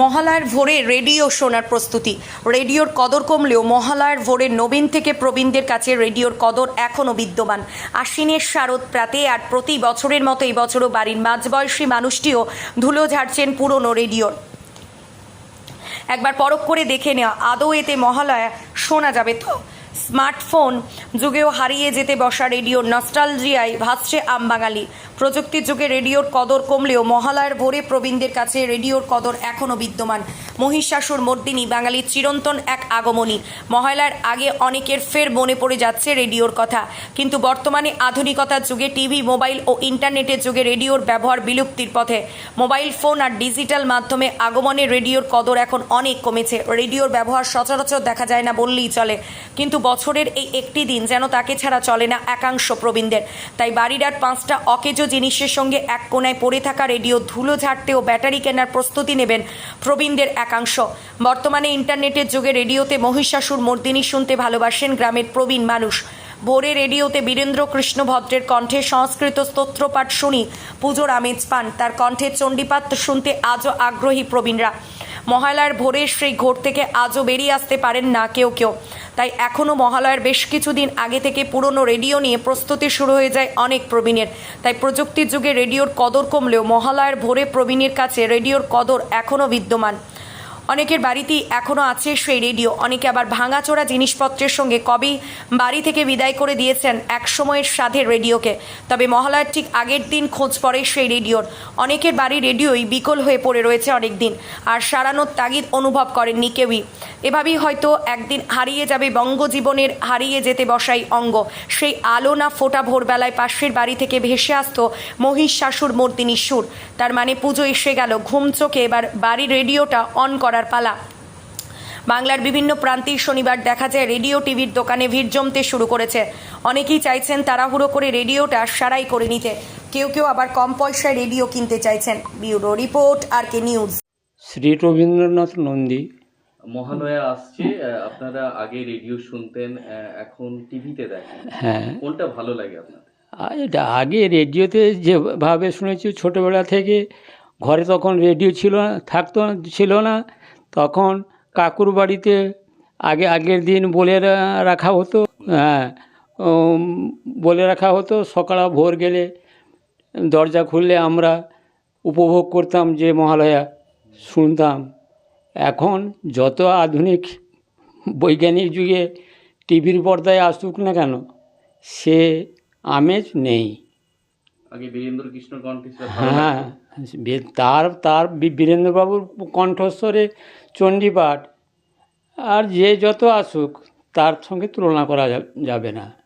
মহালয়ার ভোরে রেডিও শোনার প্রস্তুতি। রেডিওর কদর কমলেও মহালয়ার ভোরে নবীন থেকে প্রবীণদের কাছে রেডিওর কদর এখনও বিদ্যমান। আশ্বিনের শারদ প্রাতে আর প্রতি বছরের মতো এই বছরও বাড়ির মাঝবয়সী মানুষটিও ধুলো ঝাড়ছেন পুরনো রেডিওর। একবার পরখ করে দেখে নেওয়া। আদৌ এতে মহালয়া শোনা যাবে তো? স্মার্টফোন যুগেও হারিয়ে যেতে বসা রেডিওর নস্টালজিয়ায় ভাসছে আমবাঙালি। প্রযুক্তির যুগে রেডিওর কদর কমলেও মহালয়ার ভোরে প্রবীণদের কাছে রেডিওর কদর এখনও বিদ্যমান। মহিষাসুর মর্দিনী, বাঙালির চিরন্তন এক আগমনী। মহালয়ার আগে অনেকের ফের মনে পড়ে যাচ্ছে রেডিওর কথা। কিন্তু বর্তমানে আধুনিকতার যুগে টিভি, মোবাইল ও ইন্টারনেটের যুগে রেডিওর ব্যবহার বিলুপ্তির পথে। মোবাইল ফোন আর ডিজিটাল মাধ্যমে আগমনে রেডিওর কদর এখন অনেক কমেছে। রেডিওর ব্যবহার সচরাচর দেখা যায় না বললেই চলে। কিন্তু বছরের এই একটি দিন যেন তাকে ছাড়া চলে না একাংশ প্রবীণদের। তাই বাড়ির আর পাঁচটা অকেজো জিনিসের সঙ্গে এক কোনায় পড়ে থাকা রেডিও ধুলো ঝাড়তে ও ব্যাটারি কেনার প্রস্তুতি নেবেন প্রবীণদের একাংশ। বর্তমানে ইন্টারনেটের যুগে রেডিওতে মহিষাসুর মর্দিনী শুনতে ভালোবাসেন গ্রামের প্রবীণ মানুষ। ভোরে রেডিওতে বীরেন্দ্র কৃষ্ণ ভদ্রের কণ্ঠে সংস্কৃত স্তোত্রপাঠ শুনি পুজোর আমেজ পান। তার কণ্ঠে চণ্ডীপাঠ শুনতে আজও আগ্রহী প্রবীণরা। মহালয়ার ভোরের সেই ঘোর থেকে আজও বেরিয়ে আসতে পারেন না কেউ কেউ। তাই এখনও মহালয়ার বেশ কিছুদিন আগে থেকে পুরনো রেডিও নিয়ে প্রস্তুতি শুরু হয়ে যায় অনেক প্রবীণের। তাই প্রযুক্তির যুগে রেডিওর কদর কমলেও মহালয়ার ভোরে প্রবীণের কাছে রেডিওর কদর এখনও বিদ্যমান। অনেকের বাড়িতেই এখনও আছে সেই রেডিও। অনেকে আবার ভাঙাচোরা জিনিসপত্রের সঙ্গে কবেই বাড়ি থেকে বিদায় করে দিয়েছেন এক সময়ের সাধের রেডিওকে। তবে মহালয়ার ঠিক আগের দিন খোঁজ পড়ে সেই রেডিওর। অনেকের বাড়ি রেডিওই বিকল হয়ে পড়ে রয়েছে অনেক দিন আর সারানোর তাগিদ অনুভব করেননি কেউই। এভাবেই হয়তো একদিন হারিয়ে যাবে বঙ্গজীবনের হারিয়ে যেতে বসাই অঙ্গ। সেই আলো না ফোটা ভোরবেলায় পাশের বাড়ি থেকে ভেসে আসতো মহিষাসুর মর্দিনী সুর। তার মানে পুজো এসে গেল, ঘুম চোখে এবার বাড়ির রেডিওটা অন করার পালা। বাংলার বিভিন্ন প্রান্তেই শনিবার দেখা যায় রেডিও টিভির দোকানে ভিড় জমতে শুরু করেছে। অনেকেই চাইছেন তাড়াহুড়ো করে রেডিওটা সারাই করে নিতে। কেউ কেউ আবার কম পয়সায় রেডিও কিনতে চাইছেন। Bureau report R K news. Shri Rabindranath Nandi. Mahalaya আসছে আপনারা আগে রেডিও শুনতেন এখন টিভিতে দেখেন। হ্যাঁ। কোনটা ভালো লাগে আপনার আর এটা আগে রেডিওতে যেভাবে শুনেছি ছোটোবেলা থেকে ঘরে তখন রেডিও ছিল না থাকতো ছিল না। তখন কাকুর বাড়িতে আগে, আগের দিন বলে রাখা হতো হ্যাঁ বলে রাখা হতো, সকাল ভোর গেলে দরজা খুললে আমরা উপভোগ করতাম যে মহালয়া, শুনতাম। এখন যত আধুনিক বৈজ্ঞানিক যুগে টিভির পর্দায় আসুক না কেন, সে আমেজ নেই। আগে বীরেন্দ্র কৃষ্ণ হ্যাঁ তার তার বীরেন্দ্রবাবুর কণ্ঠস্বরে চণ্ডীপাঠ আর যে যত আসুক তার সঙ্গে তুলনা করা যা- যাবে না।